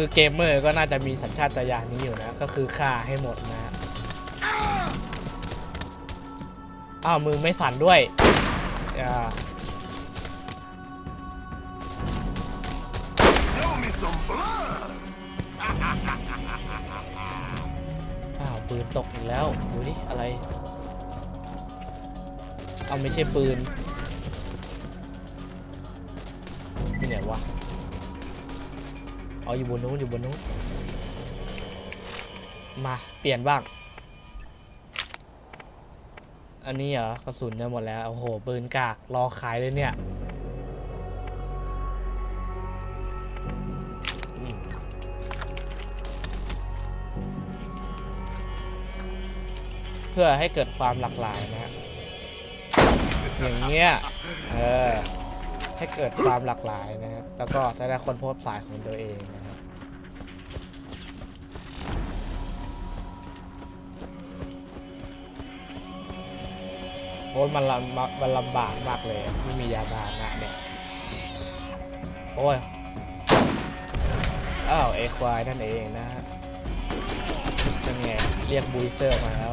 คือเกมเมอร์ก็น่าจะมีสัญชาตญาณนี้อยู่นะ ก็คือฆ่าให้หมดนะอ้าวมือไม่สั่นด้วยอ่าอ้าวปืนตกอีกแล้ว ดูดิ อะไร เอาไม่ใช่ปืนนี่ไหนวะ เอาอยู่บนนู้นอยู่บนนู้นมาเปลี่ยนบ้าง อันนี้เหรอกระสุนจะหมดแล้วโอ้โหปืนกากรอขายเลยเนี่ยเพื่อให้เกิดความหลากหลายนะฮะอย่างเงี้ยเออให้เกิดความหลากหลายนะครับแล้วก็จะได้คนพบสายของตัวเองนะ อ้ยมันลำมันลำบากมากเลยไม่มียาบานะเนี่ยโอ้ยอ้าวเอควายนั่นเองนะฮะเป็นไงเรียกบูลเซอร์มาแล้ว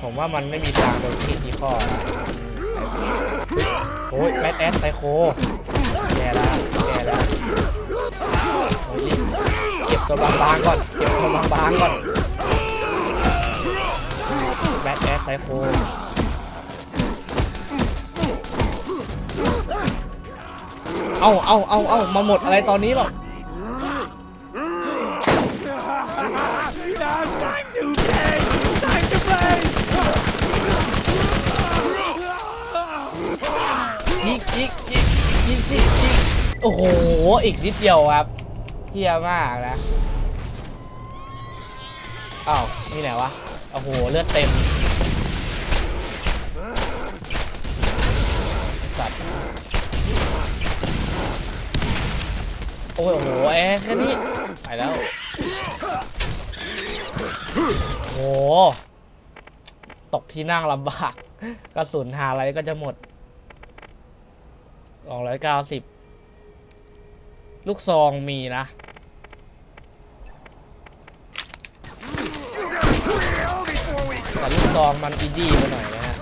ผมว่ามันไม่มีทางโดนที่ที่ข้อนะโอ้ยแบทแอดไซโคแย่แล้วแย่แล้วเก็บตัวบางๆก่อน เก็บตัวบางๆก่อน แบทแอดไซโคเอาเอาเอาเอามาหมดอะไรตอนนี้หรอ Time to play. Time to play. ยิงยิงยิงยิงยิงยิงโอ้โห อีกนิดเดียวครับเฮียมากนะอ้าวนี่ไหนวะ โอ้โห เลือดเต็ม สัตว์ โอ้ ยโอ้โหแอร์แค่นี้ไปแล้วโอ้โหตกที่นั่งลำบากกระสุนหาอะไรก็จะหมดสองร้อยเก้าสิบลูกซองมีนะ แต่ลูกซองมันอีดี้ไปหน่อยนะฮะ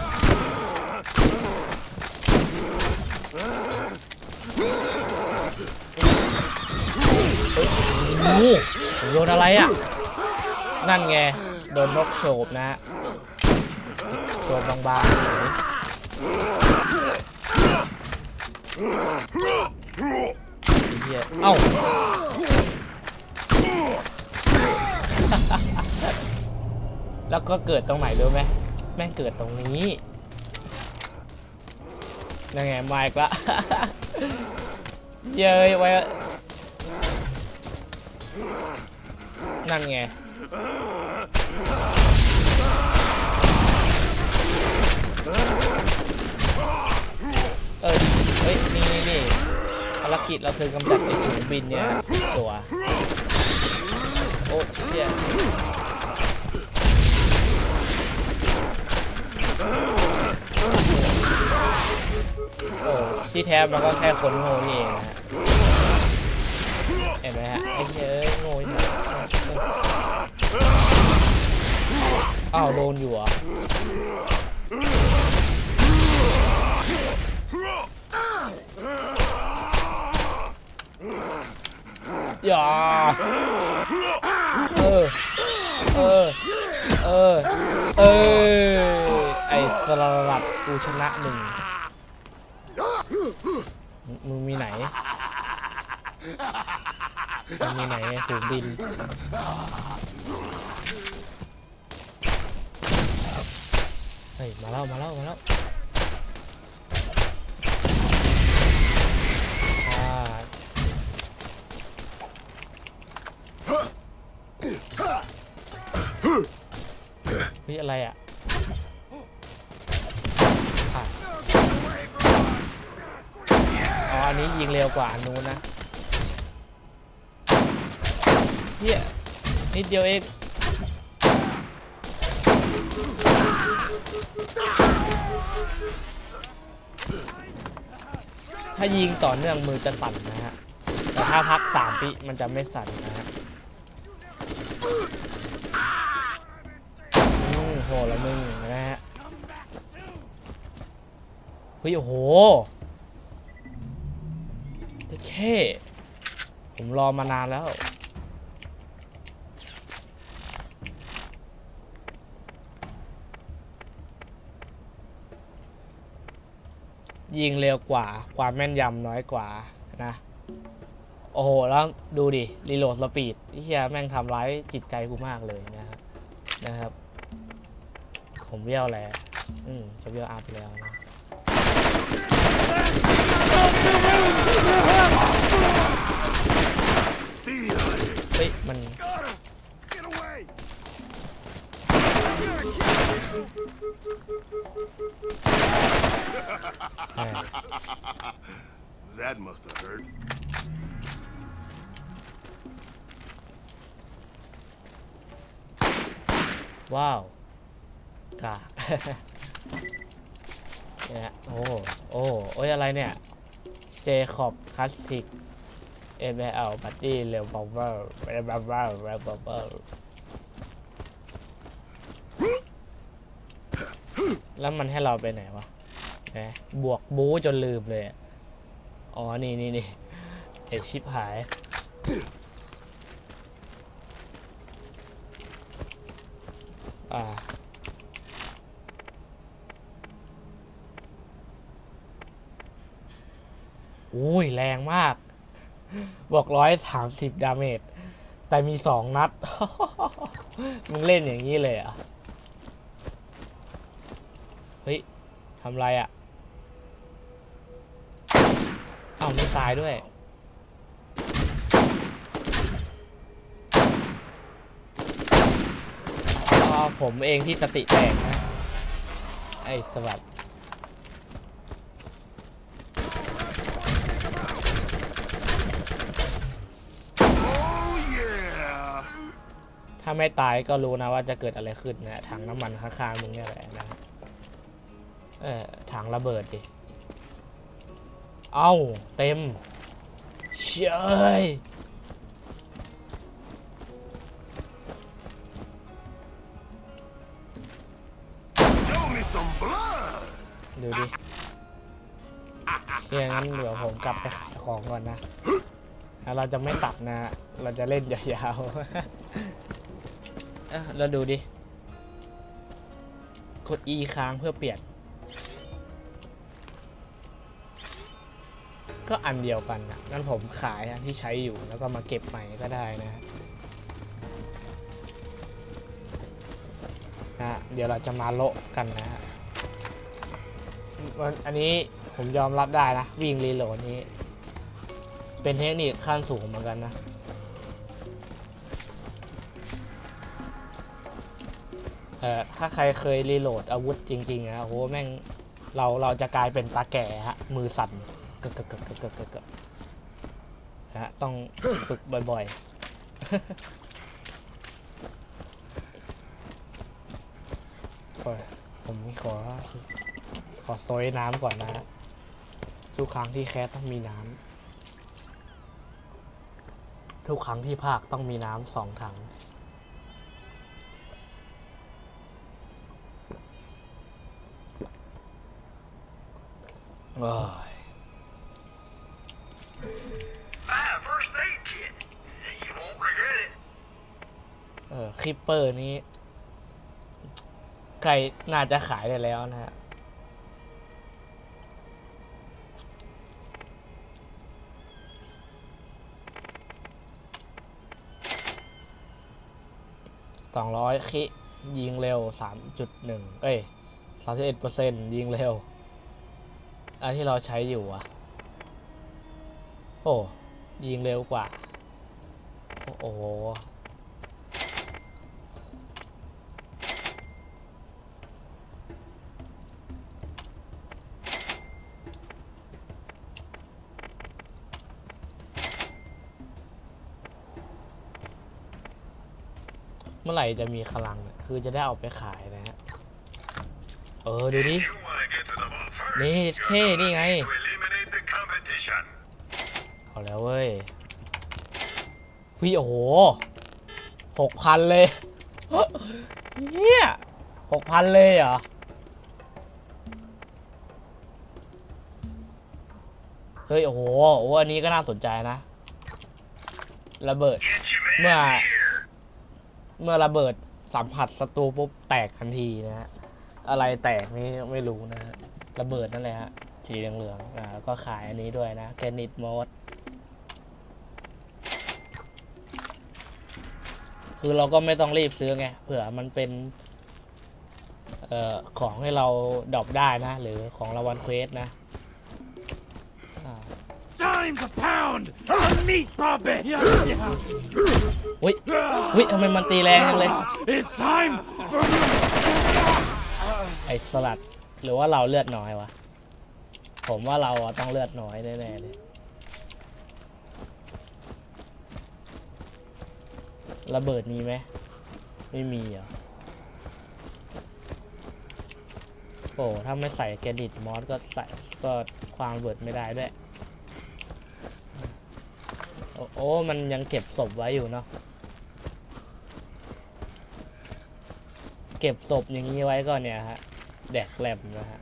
เฮ้ย โอ้โดนอะไรอะ นั่นไง โดนนกโฉบนะโดนบางๆเหี้ยเอ้าแล้วก็เกิดตรงไหนรู้ไหมแม่งเกิดตรงนี้นั่นไงมาอีกละ เย้ยไว้ นั่นไงเออเฮ้ย นี่นี่นี่ภารกิจเราคือกำจัดไอ้ฝูงบินเนี่ย ตัว โอ้เชี่ยโอ้ที่แท้มันก็แค่คนโง่นี่เองนะ เห็นไหมฮะไอ้เยอ้ยโง่อ้าวโดนอยู่อะอย่าเออ เออ เออ เออ ไอ้สลัดกูชนะหนึ่งมึงมีไหน มึงมีไหนฝูงบิน เฮ้ย มาแล้ว มาแล้ว มาแล้วอ่าเฮ้ยอะไรอะอะอ๋ออันนี้ยิงเร็วกว่าอันนู้นนะเฮียนิดเดียวเองถ้ายิงต่อเนื่องมือจะสั่นนะฮะ แต่ถ้าพักสามวิมันจะไม่สั่นนะฮะอืมโหละมึงนะฮะ เฮ้ย โอ้โหเท่ผมรอมานานแล้ว ยิงเร็วกว่า ความแม่นยำน้อยกว่านะ โอ้โห แล้วดูดิ รีโหลดสปีดเฮียแม่งทำร้ายจิตใจกูมากเลยนะครับนะครับ ผมเบี้ยวแหละอืมจะเบี้ยวอาร์ไปแล้วนะเฮ้ยมัน Got him. Get away. แหม่ That must have hurt. ว้าวกาเนี่ยโอ้โอ้โอ้ยอะไรเนี่ย เจคอบคลาสสิกเอ็มเอลบัตตี้เรลบอลเวอร์เรลบอลเวอร์เรลบอลเวอร์แล้วมันให้เราไปไหนวะแหม บวกบู๊จนลืมเลย อ๋อ นี่นี่นี่ไอชิปหาย อ่า อุ้ย แรงมาก บอกร้อยสามสิบดาเมจ แต่มีสองนัด มึงเล่นอย่างนี้เลยอะ เฮ้ย ทำไรอะ เอ้าไม่ตายด้วยอ๋อผมเองที่สติแตกนะ ไอ้สวัสดถ้าไม่ตายก็รู้นะว่าจะเกิดอะไรขึ้นนะถังน้ำมันข้างๆมึงเนี่ยแหละนะ เออถังระเบิดดิ เอาเต็มเชยดูดิเฮียงั้นเดี๋ยวผมกลับไปขายของก่อนนะแล้วเราจะไม่ตัดนะ เราจะเล่นยาวๆเอ้าดูดิ กด E ค้างเพื่อเปลี่ยน ก็อันเดียวกันนะงั้นผมขายที่ใช้อยู่แล้วก็มาเก็บใหม่ก็ได้นะฮะนะเดี๋ยวเราจะมาโละกันนะฮะอันนี้ผมยอมรับได้นะ วิ่งรีโหลดนี้ เป็นเทคนิคขั้นสูงเหมือนกันนะเอ่อถ้าใครเคยรีโหลดอาวุธจริงๆนะโอ้โหแม่งเราเราจะกลายเป็นตาแก่ฮะมือสั่น กกกกกกกึกกึกกึกะฮะต้องฝึกบ่อยๆผมขอ ขอโซยน้ำก่อนนะฮะทุกครั้งที่แคสต้องมีน้ำทุกครั้งที่ภาคต้องมีน้ำสองถังโอ้ย เปอร์นี้ไก่น่าจะขายได้แล้วนะฮะสองร้อยคิยิงเร็วสามจุดหนึ่งเอ้ยสามสิบเอ็ดเปอร์เซ็นยิงเร็ว อันที่เราใช้อยู่อะโอ้ ยิงเร็วกว่า โอ้โห มื่อไหร่จะมีพลังเนี่ยคือจะได้เอาไปขายนะฮะ เออ ดูดินี่เท่นี่ไง เอาแล้วเว้ยพี่โอ้โหหกพันเลยเฮียหกพันเลยเหรอ เฮ้ย โอ้โหอันนี้ก็น่าสนใจนะ ระเบิด Get your man Mà- here. เมื่อระเบิดสัมผัสศัตรูปุ๊บแตกทันทีนะฮะอะไรแตกนี่ไม่รู้นะฮะระเบิดนั่นแหละฮะสีเหลืองๆอ่าแล้วก็ขายอันนี้ด้วยนะแกนิตมอสคือเราก็ไม่ต้องรีบซื้อไงเผื่อมันเป็นเอ่อของให้เราดรอปได้นะ หรือของรางวัลเควสนะ Time to pound the meat puppet! Yeah, yeah. อุ้ยอุ้ยทำไมมันตีแรงจังเลย It's time for me ไอ้สลัด หรือว่าเราเลือดน้อยวะ ผมว่าเราอะต้องเลือดน้อยแน่ๆเลยระเบิดมีไหมไม่มีเหรอโอ้ถ้าไม่ใส่แกรดิตมอสก็ใส่ก็ความระเบิดไม่ได้ด้วย โอ้โอ้มันยังเก็บศพไว้อยู่เนาะเก็บศพอย่างนี้ไว้ก่อนเนี่ยฮะแดกแลมนะฮะ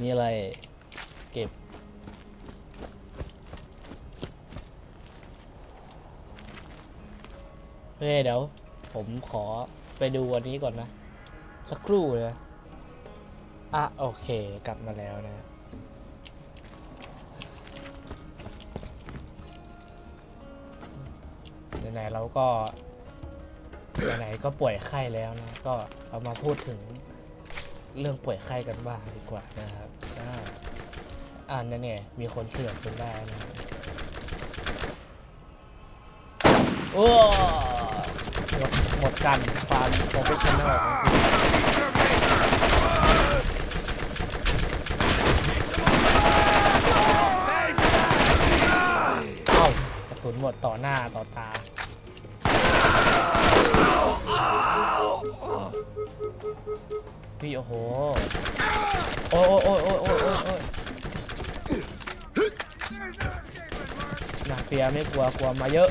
นี่อะไรเก็บ เฮ้ยเดี๋ยว ผมขอไปดูวันนี้ก่อนนะ สักครู่นะอะโอเค กลับมาแล้วนะ ไหนๆเราก็ ไหนๆก็ป่วยไข้แล้วนะ ก็เรามาพูดถึงเรื่องป่วยไข้กันบ้างดีกว่านะครับอ่าอ่านนั่นเนี่ยมีคนเสือกจนได้นะโอ้ หมดหมดกันความโปรเฟชชั่นแนลของคุณเอ้ากระสุนหมดต่อหน้าต่อตาพี่โอ้โห โอ้ยโอ้ยโอ้ยโอ้ยโอ้ยโอ้ยนาเฟียไม่กลัวกลัวมาเยอะ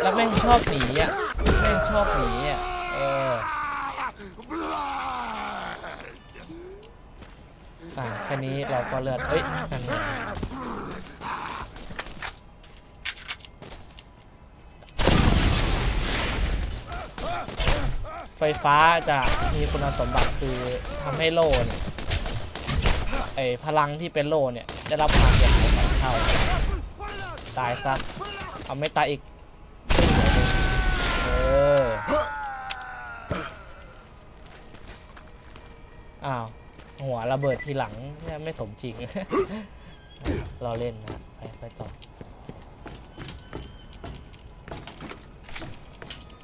แล้วแม่งชอบหนีอะแม่งชอบหนีอะเอออะแค่นี้เราก็เลือดเฮ้ยนั่นไงไฟฟ้าจะมีคุณสมบัติคือทำให้โล่เนี่ยไอพลังที่เป็นโล่เนี่ย ได้รับความเสียหายสองเท่าตายซะเอาไม่ตายอีก อ้าว หัวระเบิดทีหลังเนี่ยไม่สมจริง เราเล่นนะไปไปต่อ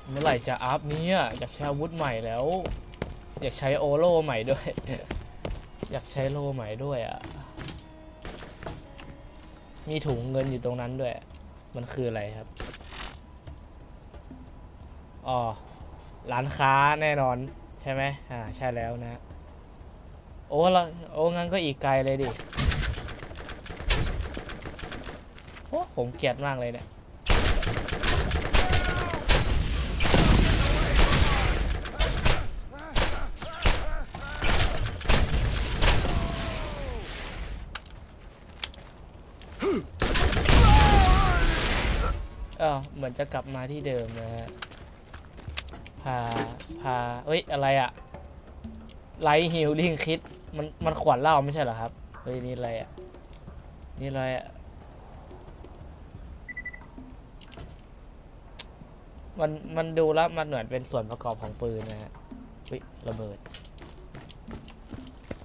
เมื่อไหร่จะอัพเนี่ยอยากใช้อาวุธใหม่แล้ว อยากใช้โอโล่ใหม่ด้วย อยากใช้โล่ใหม่ด้วยอะ มีถุงเงินอยู่ตรงนั้นด้วย มันคืออะไรครับ อ๋อ ร้านค้าแน่นอนใช่ไหมอ่า ใช่แล้วนะ โอ้ละโอ้งั้นก็อีกไกลเลยดิโอ้ผมเกลียดมากเลยเนี่ยเออเหมือนจะกลับมาที่เดิมนะฮะพาพาเอ้ย อะไรอะไลท์ฮิลลิ่งคิด มันมันขวดเหล้าไม่ใช่เหรอครับเฮ้ยนี่อะไรอะนี่อะไรอะมันมันดูแล้วมันเหมือนเป็นส่วนประกอบของปืนนะฮะเฮ้ยระเบิด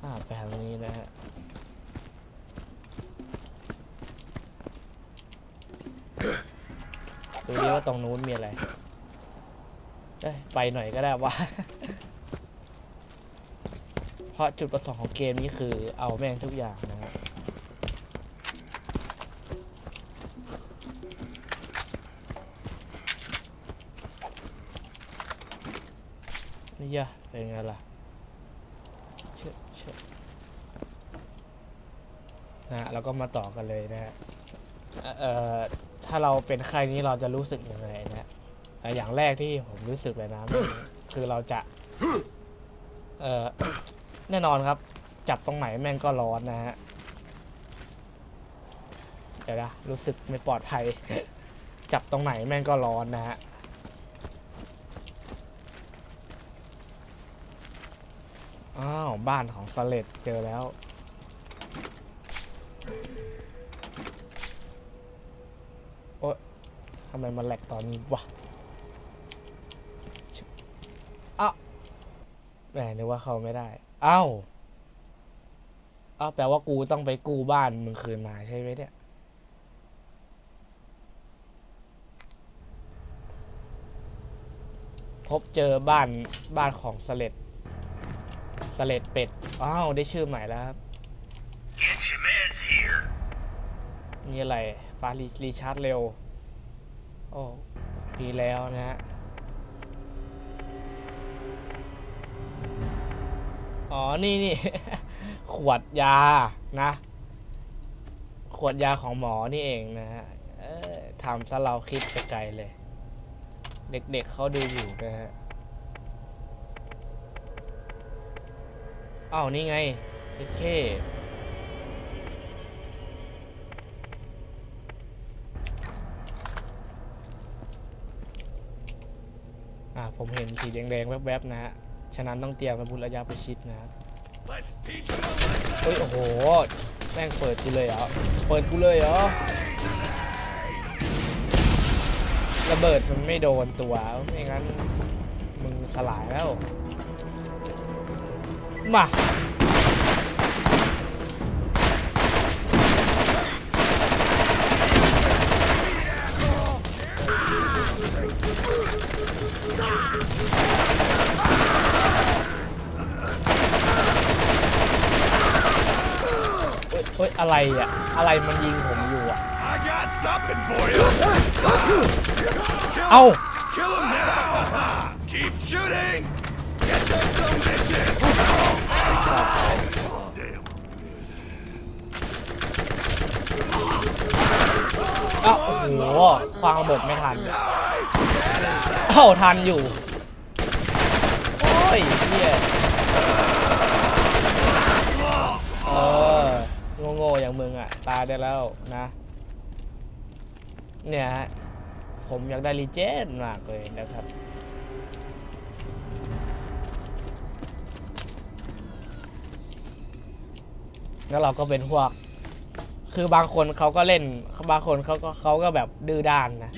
อ่าไปทางนี้นะฮะดูดิว่าตรงนู้นมีอะไร เอ้ยไปหน่อยก็ได้วะ เพราะจุดประสงค์ของเกมนี้คือเอาแม่งทุกอย่างนะฮะนี่ยะเป็นไงล่ะเชื่อเชื่อนะฮะแล้วก็มาต่อกันเลยนะฮะเอ่อถ้าเราเป็นใครนี้เราจะรู้สึกยังไงนะฮะเอ่ออย่างแรกที่ผมรู้สึกเลยนะ คือเราจะ เอ่อ แน่นอนครับ จับตรงไหนแม่งก็ร้อนนะฮะ เดี๋ยวนะรู้สึกไม่ปลอดภัย จับตรงไหนแม่งก็ร้อนนะฮะอ้าว บ้านของสเลดเจอแล้ว โอ๊ยทำไมมันแหลกตอนนี้วะอ้าแหมนึกว่าเขาไม่ได้ อ้าวอ้าวแปลว่ากูต้องไปกู้บ้านมึงคืนมาใช่ไหมเนี่ย พบเจอบ้านบ้านของสเลดสเลดเป็ด อ้าว ได้ชื่อใหม่แล้วครับ Get your meds here. นี่อะไรฟารีรีชาร์จเร็ว โอ้มีแล้วนะฮะ อ๋อ นี่นี่ ขวดยานะ ขวดยาของหมอนี่เองนะฮะทำซะเราคิดไปไกลเลย เด็กๆเขาดูอยู่นะฮะอ้าวนี่ไงโอเคอ่าผมเห็นสีแดงๆแวบๆนะฮะ ฉะนั้นต้องเตรียมอาวุธระยะประชิดนะครับ Let's teach him a lesson. เฮ้ยโอ้โหแม่งเปิดกูเลยเหรอเปิดกูเลยเหรอระเบิดมันไม่โดนตัวไม่งั้นมึงสลายแล้ว มาเฮ้ เฮ้ยอะไรอะ อะไรมันยิงผมอยู่อะ I got something for you. Kill เอ้า him. Kill him now. Keep shooting. Get them some bitches. เอ้าโอ้โหควางระเบิดไม่ทันเอ้าทันอยู่ โอ้ยเฮียเออ โง่ๆอย่างมึงอะ ตายได้แล้วนะ เนี่ยฮะ ผมอยากได้รีเจนมากเลยนะครับแล้วเราก็เป็นพวก คือบางคนเขาก็เล่น บางคนเขาก็เขาก็แบบดื้อด้านนะ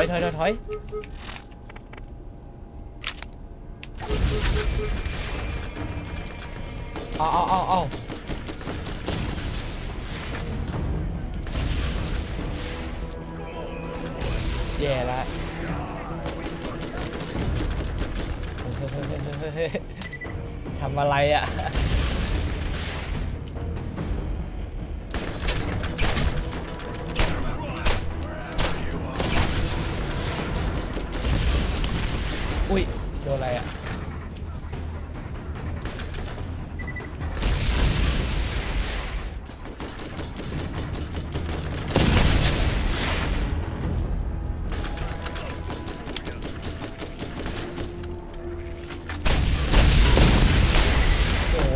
อยถอยถอยถอยเอาเอาเอาเอาแย่แล้วทำอะไรอะ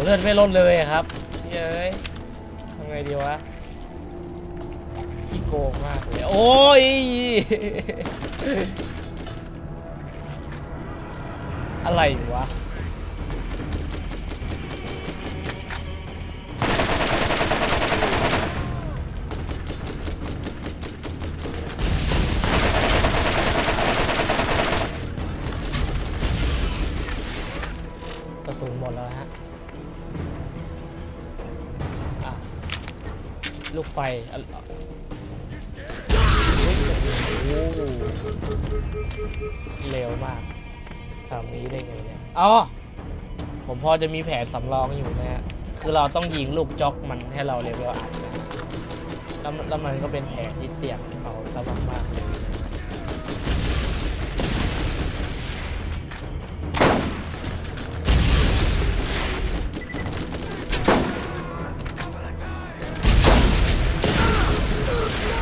เลือดไม่ลดเลยครับเย้ยทำไงดีวะขี้โกงมากเลยโอ้ยอะไรวะ เฮ้ยโอ้เร็วมากทำนี้ได้ไงเนี่ยอ๋อผมพอจะมีแผนสำรองอยู่นะฮะ คือเราต้องยิงลูกจ็อกมันให้เราเลเวๆอัดนะฮะแล้วมันแล้วมันก็เป็นแผนที่เสี่ยงเขาระวังมากเลย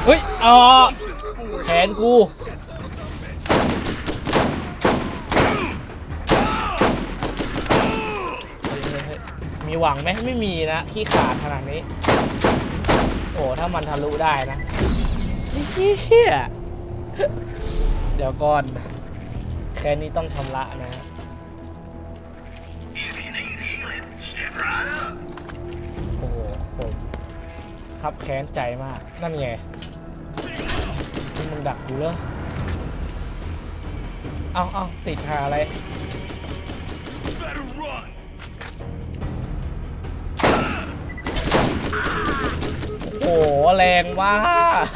เฮ้ยอ๋อแผนกูมีหวังไหมไม่มีนะขี้ขาดขนาดนี้ โอ้ถ้ามันทะลุได้นะเฮียเดี๋ยวก่อน แค่นี้ต้องชำระนะโอ้โหผมครับแค้นใจมาก นั่นไง มึงดักกูเหรอเอาเอาติดหาอะไร โอ้โหแรงมาก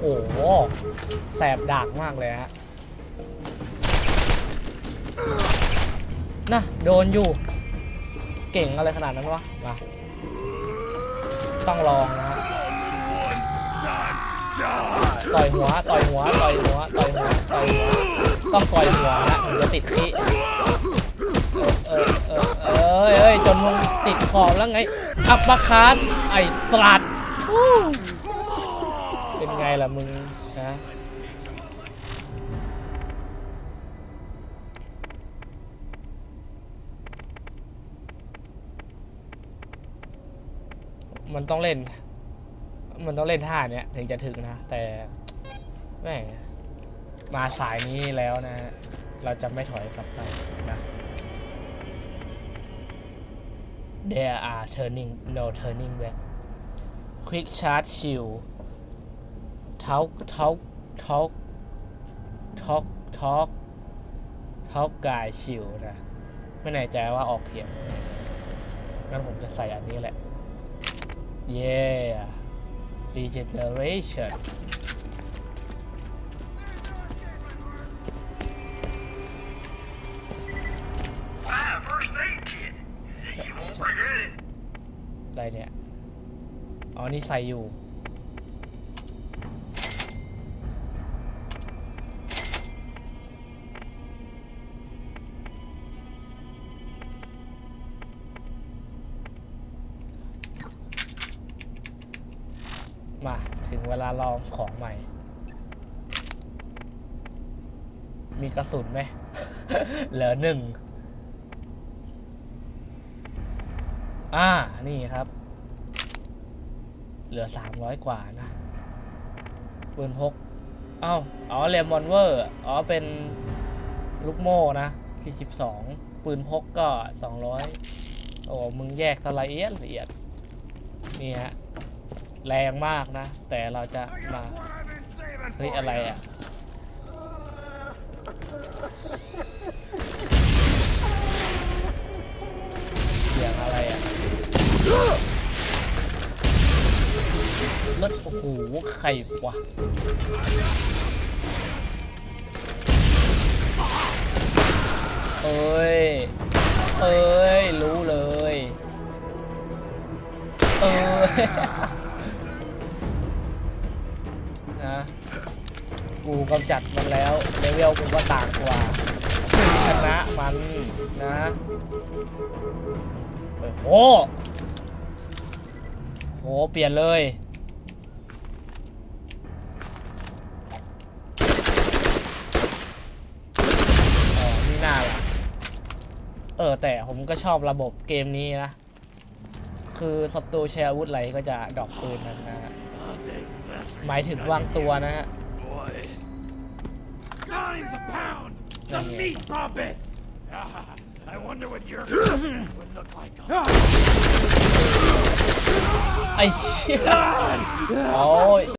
โอ้โห แสบดากมากเลยฮะ น่ะ โดนอยู่ เก่งอะไรขนาดนั้นวะ มา ต้องลองนะต่อยหัว ต่อยหัว ต่อยหัว ต่อยหัว ต่อยหัว ต้องต่อยหัวนะถึงจะติดขี้เออเออเออเอ้ยจนมึงติดขอบแล้วไง อัปปะคาร์ไอ้ตรัดเป็นไงล่ะมึงนะ มันต้องเล่น มันต้องเล่นท่าเนี้ยถึงจะถึงนะ แต่แม่งมาสายนี้แล้วนะ เราจะไม่ถอยกลับไปนะ There are turning no turning back quick charge shield เท้าเท้าเท้าท็อกท็อกท็อกกายชิลนะ ไม่แน่ใจว่าออกเขียนงั้นผมจะใส่อันนี้แหละ Yeah regeneration Buy a first aid kit. You won't regret it. อะไรเนี่ย อ๋อ นี่ใส่อยู่ กระสุนไหม เหลือหนึ่ง อ่า นี่ครับ เหลือสามร้อยกว่านะปืนพก เอ้า อ๋อเรมอนเวอร์ อ๋อ เป็นลูกโม่นะสี่สิบสอง ปืนพกก็สองร้อย โอ้ มึงแยกสละเอียดละเอียด นี่ฮะ แรงมากนะ แต่เราจะมา เฮ้ย อะไรอะ เสียงอะไรอะรถโอ้โหใครวะเอ้ย เอ้ย รู้เลย เอ้ย กูกำจัดมันแล้วเลเวลกูก็ต่างกว่าชนะมันนะโอ้โหโหเปลี่ยนเลยอ๋อนี่น่าละเออแต่ผมก็ชอบระบบเกมนี้นะ คือศัตรูแชร์อาวุธไหลก็จะดรอกปืนนั้นนะฮะหมายถึงวางตัวนะฮะ Boy. Dime the pound. The Yeah. meat puppets. I wonder what your would look like. ไอ้เชี่ยโอ้ย